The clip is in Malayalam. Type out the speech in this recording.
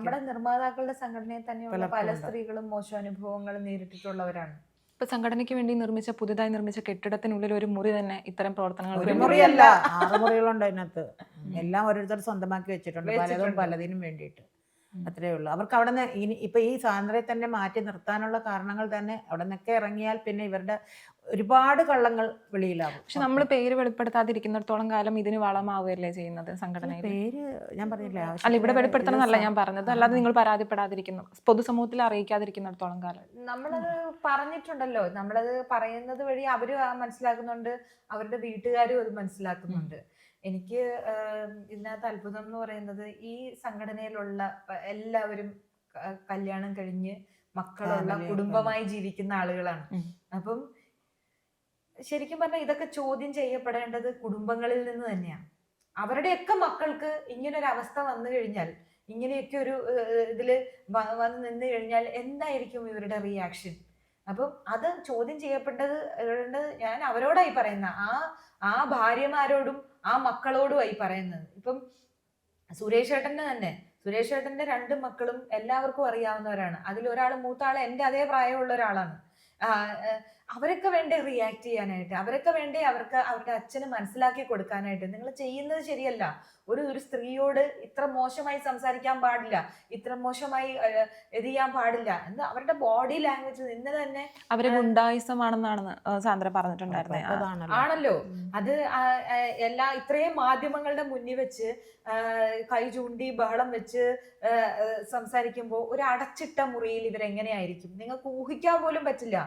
നമ്മുടെ നിർമ്മാതാക്കളുടെ സംഘടനയിൽ തന്നെയുള്ള പല. സ്ത്രീകളും മോശം അനുഭവങ്ങൾ നേരിട്ടിട്ടുള്ളവരാണ്. ഇപ്പൊ സംഘടനയ്ക്ക് വേണ്ടി നിർമ്മിച്ച പുതുതായി നിർമ്മിച്ച കെട്ടിടത്തിനുള്ളിൽ ഒരു മുറി തന്നെ ഇത്തരം പ്രവർത്തനങ്ങൾ ഒരു മുറിയല്ല ആറ് മുറികളുണ്ട് അതിനകത്ത്. എല്ലാം ഓരോരുത്തർ സ്വന്തമാക്കി വെച്ചിട്ടുണ്ട്. പലതും. പലതിനും വേണ്ടിയിട്ട്. അത്രേ ഉള്ളൂ. അവർക്ക് അവിടെ നിന്ന് ഇനി ഇപ്പൊ ഈ സ്വാതന്ത്ര്യം തന്നെ മാറ്റി നിർത്താനുള്ള കാരണങ്ങൾ തന്നെ അവിടെ നിന്നൊക്കെ ഇറങ്ങിയാൽ പിന്നെ ഇവരുടെ ഒരുപാട് കള്ളങ്ങൾ വെളിയിലാവും പക്ഷെ നമ്മൾ പേര് വെളിപ്പെടുത്താതിരിക്കുന്നിടത്തോളം കാലം ഇതിന് വളമാവുകയല്ലേ ചെയ്യുന്നത് സംഘടന പേര് ഞാൻ പറഞ്ഞില്ലേ അല്ല ഇവിടെ വെളിപ്പെടുത്തണമെന്നല്ല ഞാൻ പറഞ്ഞത്. അല്ലാതെ നിങ്ങൾ പരാതിപ്പെടാതിരിക്കുന്നു. പൊതുസമൂഹത്തിൽ അറിയിക്കാതിരിക്കുന്നിടത്തോളം കാലം. നമ്മളത് പറഞ്ഞിട്ടുണ്ടല്ലോ. നമ്മളത് പറയുന്നത് വഴി അവർ മനസ്സിലാക്കുന്നുണ്ട്. അവരുടെ വീട്ടുകാരും അത് മനസ്സിലാക്കുന്നുണ്ട്. എനിക്ക് ഇതിനകത്ത് അത്ഭുതം എന്ന് പറയുന്നത് ഈ സംഘടനയിലുള്ള എല്ലാവരും കല്യാണം കഴിഞ്ഞ് മക്കളുള്ള കുടുംബമായി ജീവിക്കുന്ന ആളുകളാണ്. അപ്പം ശരിക്കും പറഞ്ഞാൽ ഇതൊക്കെ ചോദ്യം ചെയ്യപ്പെടേണ്ടത് കുടുംബങ്ങളിൽ നിന്ന് തന്നെയാണ് അവരുടെയൊക്കെ മക്കൾക്ക് ഇങ്ങനൊരു അവസ്ഥ വന്നു കഴിഞ്ഞാൽ ഇങ്ങനെയൊക്കെ ഒരു ഇതിൽ വന്ന് നിന്ന് കഴിഞ്ഞാൽ എന്തായിരിക്കും ഇവരുടെ റിയാക്ഷൻ അപ്പം അത് ചോദ്യം ചെയ്യപ്പെട്ടത് ഞാൻ അവരോടായി പറയുന്ന ആ ആ ഭാര്യമാരോടും ആ മക്കളോടുമായി പറയുന്നത്. ഇപ്പം സുരേഷ് ഏട്ടന്റെ തന്നെ സുരേഷ് ഏട്ടന്റെ രണ്ട് മക്കളും എല്ലാവർക്കും അറിയാവുന്നവരാണ്. അതിൽ ഒരാൾ മൂത്ത എന്റെ അതേ പ്രായമുള്ള ഒരാളാണ്. അവരൊക്കെ വേണ്ടേ റിയാക്ട് ചെയ്യാനായിട്ട്? അവരൊക്കെ വേണ്ടേ അവർക്ക് അവരുടെ അച്ഛന് മനസ്സിലാക്കി കൊടുക്കാനായിട്ട്? നിങ്ങൾ ചെയ്യുന്നത് ശരിയല്ല. ഒരു ഒരു സ്ത്രീയോട് ഇത്ര മോശമായി സംസാരിക്കാൻ പാടില്ല. ഇത്ര മോശമായി ഇത് ചെയ്യാൻ പാടില്ല. എന്ന് അവരുടെ ബോഡി ലാംഗ്വേജ് നിന്ന് തന്നെ അവരെ ഗുണ്ടായുസമാണെന്നാണ് സാന്ദ്ര പറഞ്ഞിട്ടുണ്ടായിരുന്നത് ആണല്ലോ. അത് എല്ലാ ഇത്രയും മാധ്യമങ്ങളുടെ മുന്നിൽ വെച്ച് കൈ ചൂണ്ടി ബഹളം വെച്ച് സംസാരിക്കുമ്പോൾ ഒരു അടച്ചിട്ട മുറിയിൽ ഇവരെങ്ങനെയായിരിക്കും? നിങ്ങൾക്ക് ഊഹിക്കാൻ പോലും പറ്റില്ല.